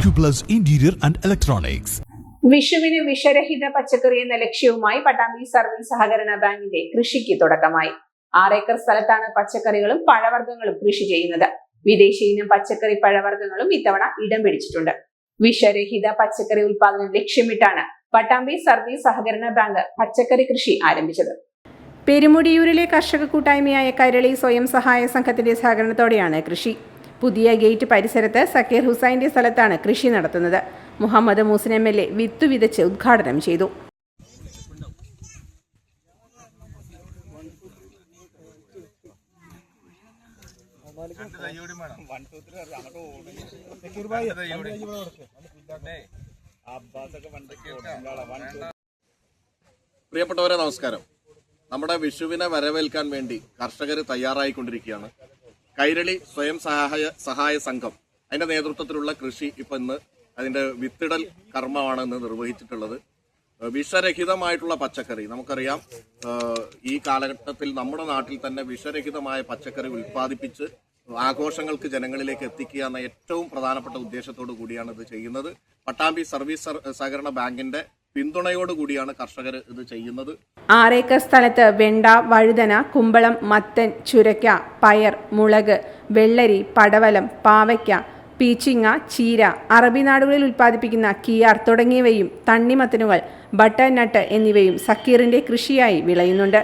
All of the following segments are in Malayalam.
Acuplus interior and Electronics. വിഷുവിന് വിഷരഹിത പച്ചക്കറി എന്ന ലക്ഷ്യവുമായി പട്ടാമ്പി സർവീസ് സഹകരണ ബാങ്കിന്റെ കൃഷിക്ക് തുടക്കമായി. ആറേക്കർ സ്ഥലത്താണ് പച്ചക്കറികളും പഴവർഗങ്ങളും കൃഷി ചെയ്യുന്നത്. വിദേശി ഇനം പച്ചക്കറി പഴവർഗങ്ങളും ഇത്തവണ ഇടം പിടിച്ചിട്ടുണ്ട്. വിഷരഹിത പച്ചക്കറി ഉൽപാദനം ലക്ഷ്യമിട്ടാണ് പട്ടാമ്പി സർവീസ് സഹകരണ ബാങ്ക് പച്ചക്കറി കൃഷി ആരംഭിച്ചത്. പെരുമുടിയൂരിലെ കർഷക കൂട്ടായ്മയായ കരളി സ്വയം സഹായ സംഘത്തിന്റെ സഹകരണത്തോടെയാണ് കൃഷി. പുതിയ ഗേറ്റ് പരിസരത്ത് സക്കീർ ഹുസൈന്റെ സ്ഥലത്താണ് കൃഷി നടത്തുന്നത്. Muhammad Muhsin M L A വിത്തുവിതച്ച് ഉദ്ഘാടനം ചെയ്തു. പ്രിയപ്പെട്ടവരെ നമസ്കാരം. നമ്മുടെ വിഷുവിനെ വരവേൽക്കാൻ വേണ്ടി കർഷകർ തയ്യാറായിക്കൊണ്ടിരിക്കുകയാണ്. കൈരളി സ്വയം സഹായ സഹായ സംഘം. അതിന്റെ നേതൃത്വത്തിലുള്ള കൃഷി ഇപ്പൊ ഇന്ന് അതിന്റെ വിത്തിടൽ കർമ്മമാണ് ഇന്ന് നിർവഹിച്ചിട്ടുള്ളത് വിഷരഹിതമായിട്ടുള്ള പച്ചക്കറി. നമുക്കറിയാം ഈ കാലഘട്ടത്തിൽ നമ്മുടെ നാട്ടിൽ തന്നെ വിഷരഹിതമായ പച്ചക്കറി ഉൽപ്പാദിപ്പിച്ച് ആഘോഷങ്ങൾക്ക് ജനങ്ങളിലേക്ക് എത്തിക്കുക എന്ന ഏറ്റവും പ്രധാനപ്പെട്ട ഉദ്ദേശത്തോടു കൂടിയാണ് ഇത് ചെയ്യുന്നത്. പട്ടാമ്പി സർവീസ് സഹകരണ ബാങ്കിന്റെ പിന്തുണയോടുകൂടിയാണ് കർഷകർ ഇത് ചെയ്യുന്നത്. ആറേക്കർ സ്ഥലത്ത് വെണ്ട വഴുതന കുമ്പളം മത്തൻ ചുരക്ക പയർ മുളക് വെള്ളരി പടവലം പാവയ്ക്ക പീച്ചിങ്ങ ചീര അറബി നാടുകളിൽ ഉൽപ്പാദിപ്പിക്കുന്ന കിയാർ തുടങ്ങിയവയും തണ്ണിമത്തനുകൾ ബട്ടർ നട്ട് എന്നിവയും സക്കീറിന്റെ കൃഷിയായി വിളയുന്നുണ്ട്.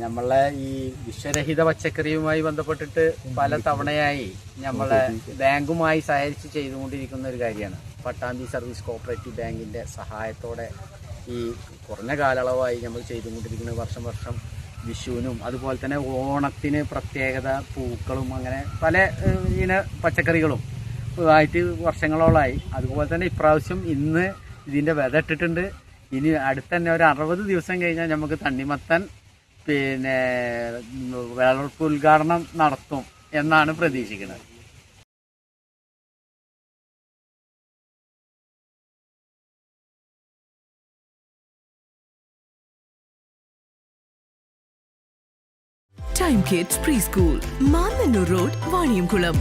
നമ്മളെ ഈ വിഷരഹിത പച്ചക്കറിയുമായി ബന്ധപ്പെട്ടിട്ട് പല തവണയായി നമ്മളെ ബാങ്കുമായി സഹകരിച്ച് ചെയ്തുകൊണ്ടിരിക്കുന്ന ഒരു കാര്യമാണ്. പട്ടാമ്പി സർവീസ് കോപ്പറേറ്റീവ് ബാങ്കിന്റെ സഹായത്തോടെ ഈ കുറഞ്ഞ കാലയളവായി നമ്മൾ ചെയ്തുകൊണ്ടിരിക്കുന്നത് വർഷം വർഷം വിഷുവിനും അതുപോലെ തന്നെ ഓണത്തിന് പ്രത്യേകത പൂക്കളും അങ്ങനെ പല ഇന പച്ചക്കറികളും ആയിട്ട് വർഷങ്ങളോളമായി അതുപോലെ തന്നെ ഇപ്രാവശ്യം ഇന്ന് ഇതിന്റെ വിത ഇട്ടിട്ടുണ്ട്. ഇനി അടുത്ത തന്നെ ഒരു അറുപത് ദിവസം കഴിഞ്ഞാൽ നമുക്ക് തണ്ണിമത്തൻ പിന്നെ വിളവെടുപ്പ് ഉദ്ഘാടനം നടത്തും എന്നാണ് പ്രതീക്ഷിക്കുന്നത്. Time kids pre Mannannur road Vaniyamkulam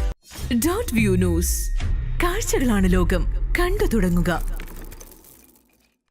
dot view news കാഴ്ചകളാണ് ലോകം. കണ്ടു തുടങ്ങുക.